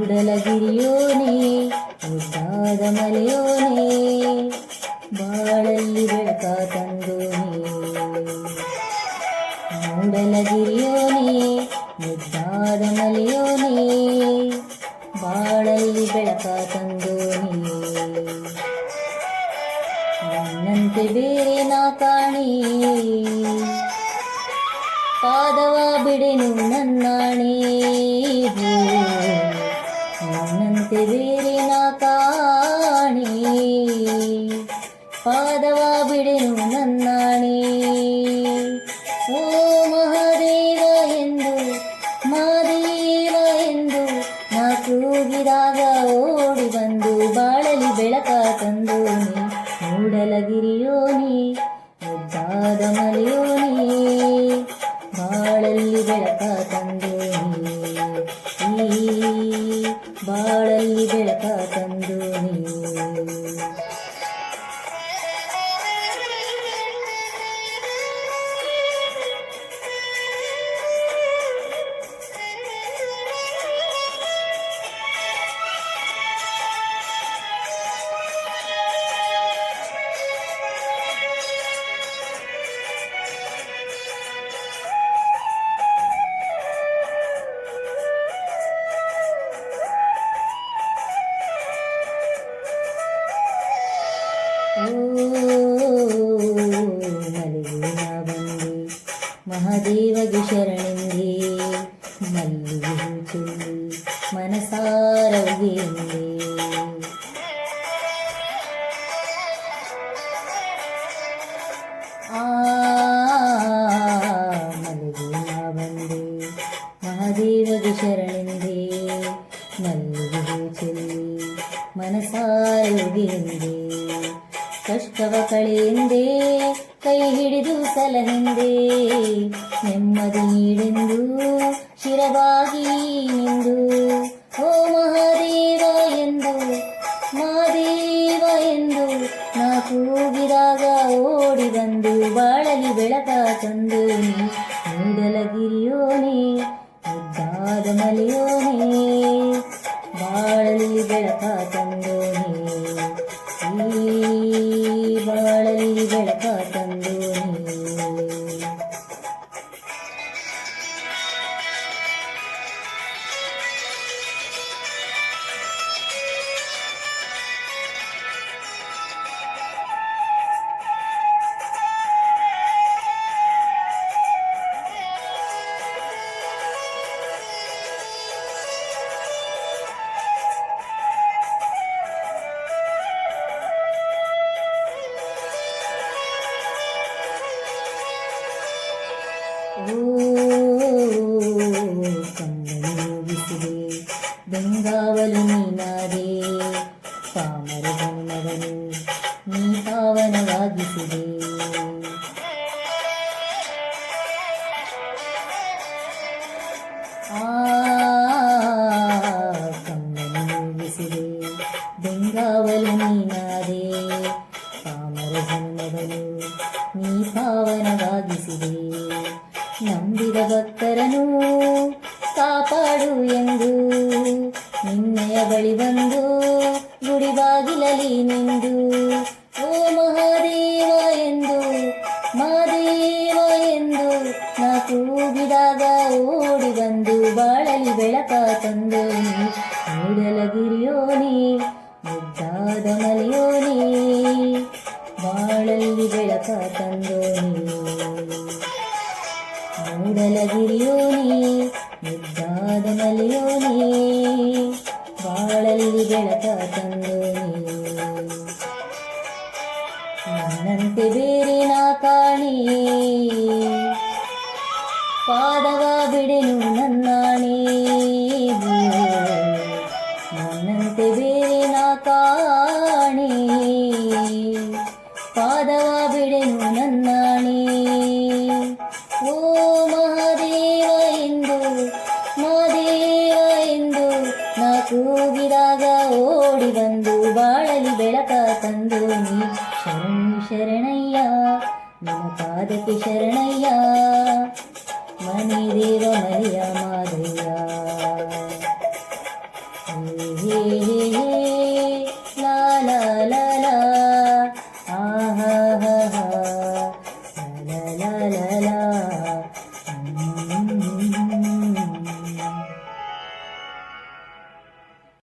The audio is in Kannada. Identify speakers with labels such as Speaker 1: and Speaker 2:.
Speaker 1: ಮೂಡಲಗಿರಿಯೋನೇ ಉದ್ದಾದ ಮಲೆಯೋನೇ ಬಾ ಬಾಳಲ್ಲಿ ಬೆಳಕ ತಂದೋನೆ ನನ್ನಂತೆ ಬೇರೆ ನಾ ಕಾಣಿ ಪಾದವ ಬಿಡೆನು ನನ್ನಾಣೆ ಹೋ. ನನ್ನಂತೆ ಬೇರೆ ತಂದೋನೆ ಮೂಡಲಗಿರಿಯೋನಿ ಮುದ್ದಾದ ಮಲೆಯೋನಿ ಬಾಳಲ್ಲಿ ಬೆಳಕ ತಂದೋನಿ. ಈ ಬಾಳಲ್ಲಿ ಬೆಳಕ ತಂದೋನಿ. ಮಲಗಿನ ಬಂದೆ ಮಹಾದೇವಗೆ ಶರಣೆಂದೆ ಮಲ್ಲಿಗೆ ಹೂಚುಲ್ಲಿ ಮನಸಾರವಿಗೆ ಎಂದೆ ಆ ಮಲಗಿನ ಬಂದೆ ಮಹಾದೇವಗೆ ಶರಣೆಂದೆ ಸಲಹೆಂದೇ ನೆಮ್ಮದಿ ನೀಡೆಂದು ಶಿರವಾಗಿ ನಿಂದು. ಓ ಮಹಾದೇವ ಎಂದು ಮಹಾದೇವ ಎಂದು ನಾ ಕೂಗಿದಾಗ ಓಡಿ ಬಂದು ಬಾಳಲಿ ಬೆಳಕ ತಂದು ಮೂಡಲಗಿರಿಯೋನೆ ಮುದ್ದಾದ ಮಲೆಯೋನೆ, ಬಾಳಲಿ ಬೆಳಕ ತಂದೋನೆ ಈ ಕಣ್ಣುಗಿಸಿದೆ ಬೆಂಗಾವಲು ನೀನಾದೆ ಪಾಮರ ಜನ್ಮವನ್ನು ನೀ ಪಾವನವಾಗಿಸಿದೆ ಆ ಕಣ್ಣನ್ನು ಮೂಗಿಸಿದೆ ಬೆಂಗಾವಲು ನೀನಾದೆ ಪಾಮರ ಜನ್ಮವನ್ನು ನೀ ಪಾವನವಾಗಿಸಿದೆ ನಂಬಿದ ಭಕ್ತರನು ಕಾಪಾಡು ಎಂದು. ನಿನ್ನೆಯ ಬಳಿ ಬಂದು ಗುಡಿ ಬಾಗಿಲಲಿ ನಿಂದು. ಓ ಮಹಾದೇವ ಎಂದು ಮಹಾದೇವ ಎಂದು ನಾ ಕೂಗಿದಾಗ ಓಡಿ ಬಂದು ಬಾಳಲಿ ಬೆಳಕ ತಂದೋನಿ ಮೂಡಲಗಿರಿಯೋನಿ, ಮುದ್ದಾದ ಮಲಿಯೋನಿ ಬಾಳಲ್ಲಿ ಬೆಳಕ ತಂದೋನಿ ಮೂಡಲಗಿರಿಯೋನಿ ಮುದ್ದಾದ ಮಲೆಯೋನಿ ಬಾಳಲ್ಲಿ ಬೆಳಕ ತಂದೋನಿ ನನ್ನಂತೆ ಬೇರೆ ನಾ ಕಾಣಿ ಪಾದವ ಬಿಡೆನು ನನ್ನಾಣೆ ನನ್ನಂತೆ ಬೇರೆ ನಾ ಕಾಣಿ పాదకి శరణయ్యా మణిదేవ మరియా మాదయ్యా